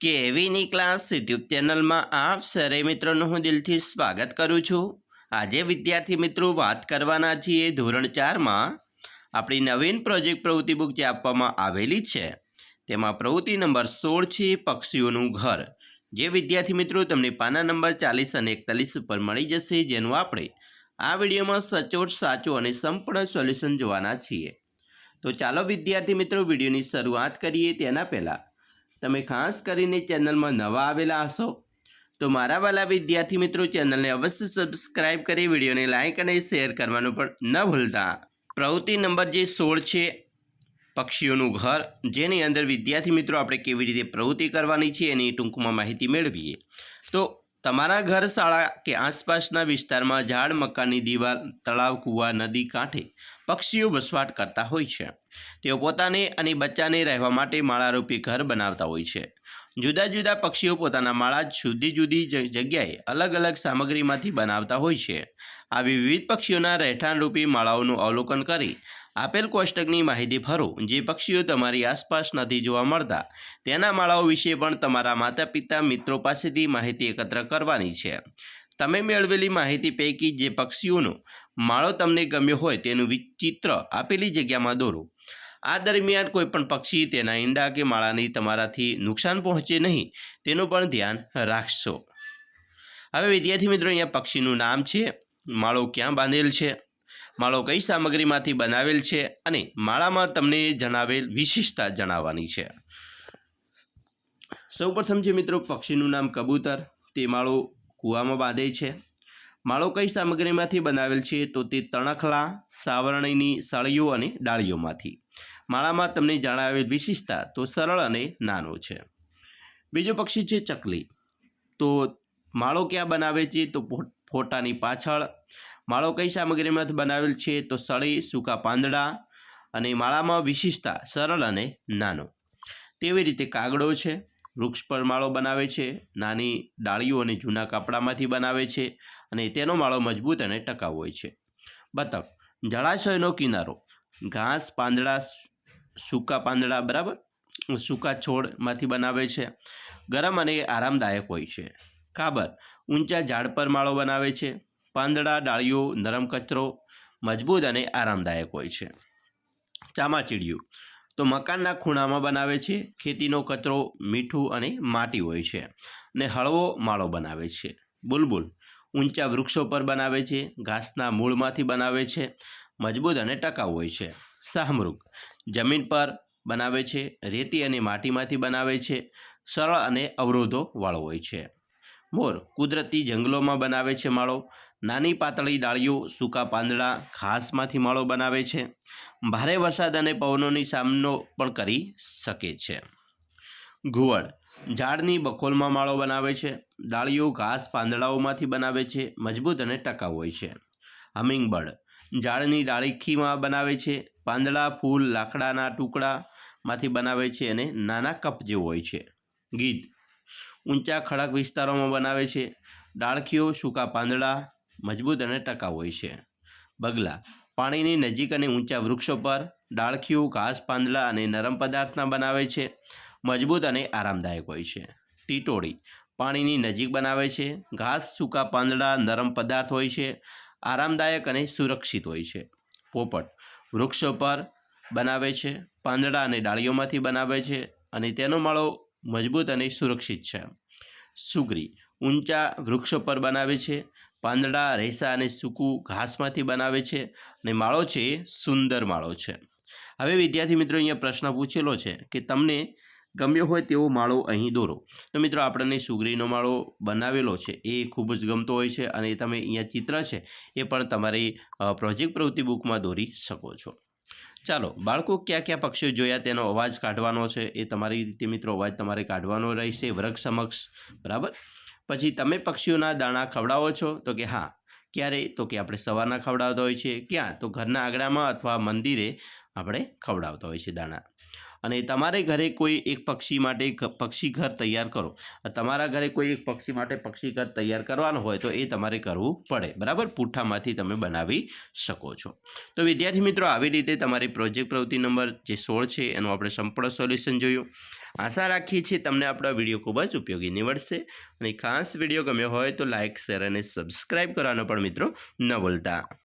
કેવીની class YouTube ચેનલમાં આપ સરે મિત્રોનું હું દિલથી સ્વાગત કરું છું. આજે વિદ્યાર્થી મિત્રો વાત કરવાના છીએ ધોરણ ચારમાં. આપણી નવીન પ્રોજેક્ટ પ્રવૃત્તિ બુક જે આપવામાં આવેલી છે, તેમાં પ્રવૃત્તિ નંબર સોળ છે, પક્ષીઓનું ઘર. જે વિદ્યાર્થી મિત્રો તમને પાના નંબર ચાલીસ અને એકતાલીસ ઉપર મળી જશે, જેનું આપણે આ વિડીયોમાં સચોટ, સાચું અને સંપૂર્ણ સોલ્યુશન જોવાના છીએ. તો ચાલો વિદ્યાર્થી મિત્રો વિડીયોની શરૂઆત કરીએ. તેના પહેલાં તમે ખાસ કરીને ચેનલમાં નવા આવેલા હશો, તો મારા વાલા વિદ્યાર્થી મિત્રો ચેનલને અવશ્ય સબસ્ક્રાઇબ કરી, વિડીયોને લાઇક અને શેર કરવાનું પણ ન ભૂલતા. પ્રવૃત્તિ નંબર જે સોળ છે, પક્ષીઓનું ઘર, જેની અંદર વિદ્યાર્થી મિત્રો આપણે કેવી રીતે પ્રવૃત્તિ કરવાની છે એની ટૂંકમાં માહિતી મેળવીએ. તો તમારા ઘર શાળા કે આસપાસના વિસ્તારમાં ઝાડ મકાનની દીવાલ, તળાવ, કૂવા, નદી, કાંઠે પક્ષીઓ વસવાટ કરતા હોય છે. તેઓ પોતાને અને બચ્ચાને રહેવા માટે માળારૂપી ઘર બનાવતા હોય છે. જુદા જુદા પક્ષીઓ પોતાના માળા જુદી જુદી જગ્યાએ અલગ અલગ સામગ્રીમાંથી બનાવતા હોય છે. આવી વિવિધ પક્ષીઓના રહેઠાણરૂપી માળાઓનું અવલોકન કરી આપેલ કોષ્ટકની માહિતી ભરો જે પક્ષીઓ તમારી આસપાસ નથી જોવા મળતા. તેના માળાઓ વિશે પણ તમારા માતા પિતા મિત્રો પાસેથી માહિતી એકત્ર કરવાની છે. તમે મેળવેલી માહિતી પૈકી જે પક્ષીઓનો માળો તમને ગમ્યો હોય તેનું ચિત્ર આપેલી જગ્યામાં દોરો. આ દરમિયાન કોઈ પણ પક્ષી તેના ઈંડા કે માળાની તમારાથી નુકસાન પહોંચે નહીં, તેનું પણ ધ્યાન રાખશો. હવે વિદ્યાર્થી મિત્રો, અહીંયા પક્ષીનું નામ છે, માળો ક્યાં બાંધેલ છે, માળો કઈ સામગ્રીમાંથી બનાવેલ છે અને માળામાં તમને જણાવેલ વિશિષ્ટતા જણાવવાની છે. સૌપ્રથમ છે મિત્રો, પક્ષીનું નામ કબૂતર, તે માળો કૂવામાં બાંધે છે. માળો કઈ સામગ્રીમાંથી બનાવેલ છે? તો તે તણખલા, સાવરણીની સળીઓ અને ડાળીઓમાંથી. માળામાં તમને જણાવેલ વિશિષ્ટતા તો સરળ અને નાનો છે. બીજો પક્ષી છે ચકલી. તો માળો ક્યાં બનાવે છે? તો ફોટાની પાછળ. માળો કઈ સામગ્રીમાંથી બનાવેલ છે? તો સળી, સૂકા પાંદડા અને માળામાં વિશિષ્ટતા સરળ અને નાનો. તેવી રીતે કાગડો છે. વૃક્ષ પર માળો બનાવે છે, નાની ડાળીઓ અને જૂના કપડામાંથી બનાવે છે અને તેનો માળો મજબૂત અને ટકાઉ હોય છે. બતક, જળાશયનો કિનારો, ઘાસ પાંદડા, સૂકા પાંદડા, બરાબર? સૂકા છોડમાંથી બનાવે છે, ગરમ અને આરામદાયક હોય છે. કાબર ઊંચા ઝાડ પર માળો બનાવે છે, પાંદડા, ડાળીઓ, નરમ કચરો, મજબૂત અને આરામદાયક હોય છે. ચામાચીડિયું તો મકાનના ખૂણામાં બનાવે છે. ખેતીનો કચરો મીઠું અને માટી હોય છે ને હળવો માળો બનાવે છે. બુલબુલ ઊંચા વૃક્ષો પર બનાવે છે. ઘાસના મૂળમાંથી બનાવે છે. મજબૂત અને ટકાઉ હોય છે. શાહમૃગ જમીન પર બનાવે છે. રેતી અને માટીમાંથી બનાવે છે. સરળ અને અવરોધો વાળો હોય છે. મોર કુદરતી જંગલોમાં બનાવે છે માળો. નાની પાતળી ડાળીઓ સૂકા પાંદડા ઘાસમાંથી માળો બનાવે છે. ભારે વરસાદ અને પવનોની સામનો પણ કરી શકે છે. ઘુવડ ઝાડની બખોલમાં માળો બનાવે છે. ડાળીઓ ઘાસ પાંદડાઓમાંથી બનાવે છે. મજબૂત અને ટકાઉ હોય છે. હમિંગબર્ડ ઝાડની ડાળીખીમાં બનાવે છે. પાંદડા, ફૂલ, લાકડાના ટુકડામાંથી બનાવે છે અને નાના કપ જેવો હોય છે. ગીધ ઊંચા ખડક વિસ્તારોમાં બનાવે છે. ડાળખીઓ, સૂકા પાંદડા, મજબૂત અને ટકાઉ હોય છે. બગલા. પાણીની નજીક અને ઊંચા વૃક્ષો પર ડાળખીઓ, ઘાસ, પાંદડા અને નરમ પદાર્થના બનાવે છે. મજબૂત અને આરામદાયક હોય છે. ટીટોળી. પાણીની નજીક બનાવે છે. ઘાસ, સૂકા પાંદડા, નરમ પદાર્થ હોય છે. આરામદાયક અને સુરક્ષિત હોય છે. પોપટ. વૃક્ષો પર બનાવે છે. પાંદડા અને ડાળીઓમાંથી બનાવે છે અને તેનો માળો મજબૂત અને સુરક્ષિત છે. સુગરી ઊંચા વૃક્ષો પર બનાવે છે, પાંદડા રેસા અને સૂકું ઘાસમાંથી બનાવે છે અને માળો છે, સુંદર માળો છે. હવે વિદ્યાર્થી મિત્રો અહીંયા પ્રશ્ન પૂછેલો છે કે તમને ગમ્યો હોય તેવો માળો અહીં દોરો. તો મિત્રો આપણને સુગરીનો માળો બનાવેલો છે એ ખૂબ જ ગમતો હોય છે અને તમે અહીંયા ચિત્ર છે એ પણ તમારી પ્રોજેક્ટ પ્રવૃત્તિ બુકમાં દોરી શકો છો. ચાલો, બાળકો કયા કયા પક્ષીઓ જોયા તેનો અવાજ કાઢવાનો છે? એ તમારી રીતે મિત્રો અવાજ તમારે કાઢવાનો રહેશે વર્ગ સમક્ષ, બરાબર? પછી તમે પક્ષીઓના દાણા ખવડાવો છો? તો કે હા. ક્યારે? તો કે આપણે સવારના ખવડાવતા હોય છે. ક્યાં? તો ઘરના આંગણામાં અથવા મંદિરે આપણે ખવડાવતા હોય છે દાણા. અને તમારે ઘરે કોઈ એક પક્ષી માટે પક્ષી ઘર તૈયાર કરો. તમારા ઘરે કોઈ એક પક્ષી માટે પક્ષી ઘર તૈયાર કરવાનું હોય તો એ તમારે કરવું પડે. બરાબર? પૂઠામાંથી તમે બનાવી શકો છો. તો વિદ્યાર્થી મિત્રો, આવી રીતે તમારી પ્રોજેક્ટ પ્રવૃત્તિ નંબર જે સોળ છે, એનું આપણે સંપૂર્ણ સોલ્યુશન જોયું. આશા રાખીએ છીએ તમને આપણો વીડિયો ખૂબ જ ઉપયોગી નીવડશે. અને ખાસ વીડિયો ગમ્યો હોય તો લાઇક શેર અને સબસ્ક્રાઈબ કરવાનો પણ મિત્રો ન ભૂલતા.